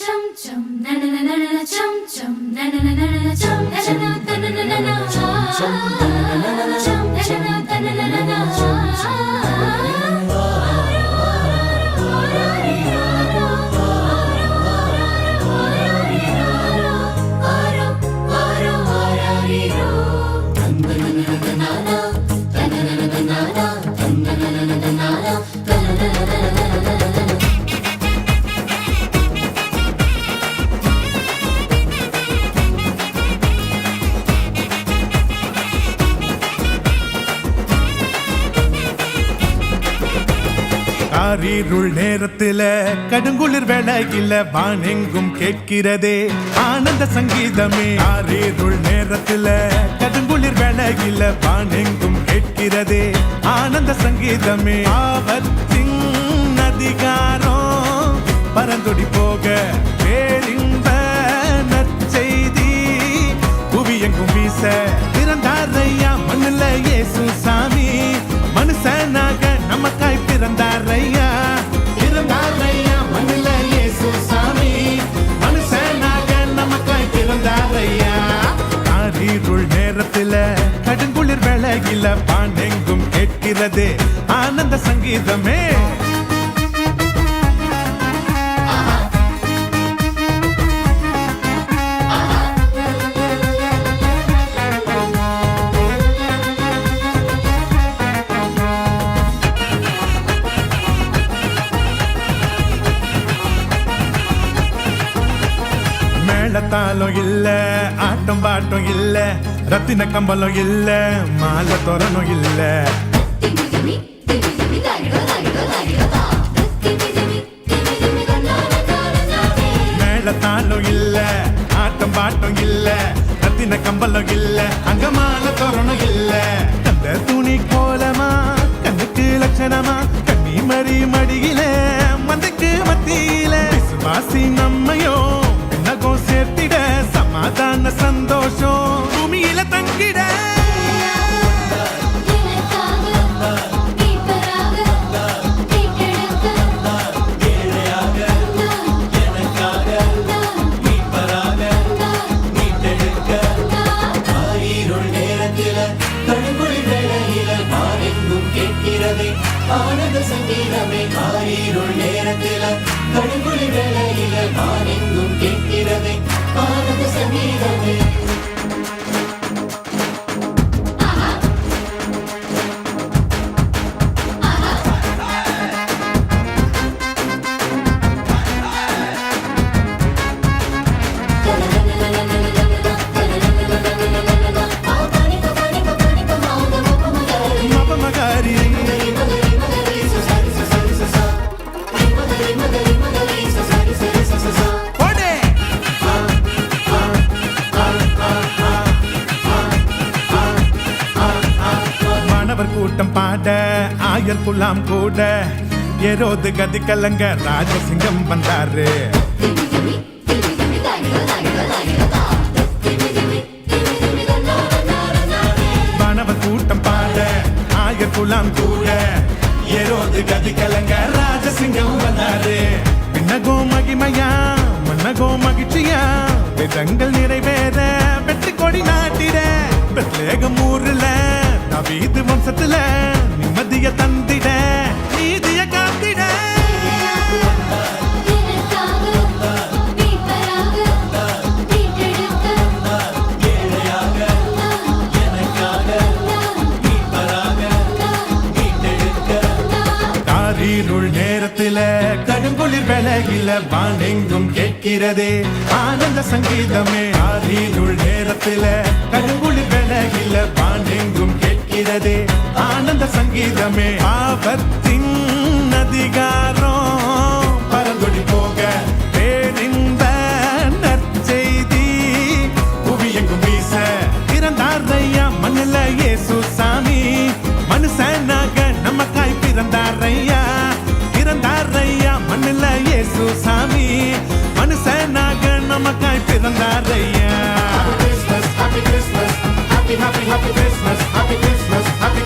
Chum chum na na na na na chum chum na na na na na chum na na na na na na chum chum na na na na na chum na na na na na காரிருள் நேரத்தில கடுங்குளிர் வேளையில வானெங்கும் கேட்கிறதே. ஆனந்த சங்கீதமே. காரிருள் நேரத்தில கடுங்குளிர் வேளையில வானெங்கும் கேட்கிறதே. ஆனந்த சங்கீதமே. ஆபத்தின் அதிகாரம். பரந்தொடி பாண்டெங்கும் ஆனந்த சங்கீதமே. மேளத்தாளம் இல்ல ஆட்டம் பாட்டம் இல்ல ரத்தின கம்பளம் இல்ல மாலை தோரணும் இல்லை. மேளத்தாளம் இல்ல ஆட்டம் பாட்டம் இல்ல ரத்தின கம்பளம் இல்ல அங்க தோரணம் இல்ல அந்த துணி கோலமா கண்ணுக்கு லட்சணமா கண்ணி மறி மடியில மந்தைக்கு மத்தியில விசுவாசி நம்மையோ நகம் சேர்த்திட சமாதான சந்த மாணவர் பாட ஆயர் புல்லாம் கூட. எரோது கதி கலங்க ராஜசிங்கம் வந்தாரு. மாணவர் கூட்டம் பாட ஆயர் குலாம் கூட. எரோது கதி கலங்க ராஜசிங்கம் வந்தாரு. விண்ணகோ மகிமையா மன்னகோ மகிழ்ச்சியா. விதங்கள் நிறைவேற வெற்றி கொடி நாட்டிட. பெத்லேகம் ஊரில் நவீது வம்சத்துல நிம்மதிய தந்திட நீதிய காத்திட. காரிருள் நேரத்தில கடுங்குளிர் வேளையில வானெங்கும் கேட்கிறதே. ஆனந்த சங்கீதமே. காரிருள் நேரத்தில கடுங்குளிர் விலகில வானெங்கும் சங்கீதமே. ஆபத்தின் அதிகாரம். பரந்தொடி போக பேரிந்த நற்செய்தி. புவி எங்கும் வீச பிறந்தாரையா மண்ணில் இயேசு சாமி. மனுஷனாக நமக்காய் பிறந்தார் ஐயா. பிறந்தார் ஐயா மண்ணில் இயேசு சாமி. மனுஷனாக நமக்காய் பிறந்தார் ஐயா. Happy Christmas, happy happy happy Christmas, happy Christmas, happy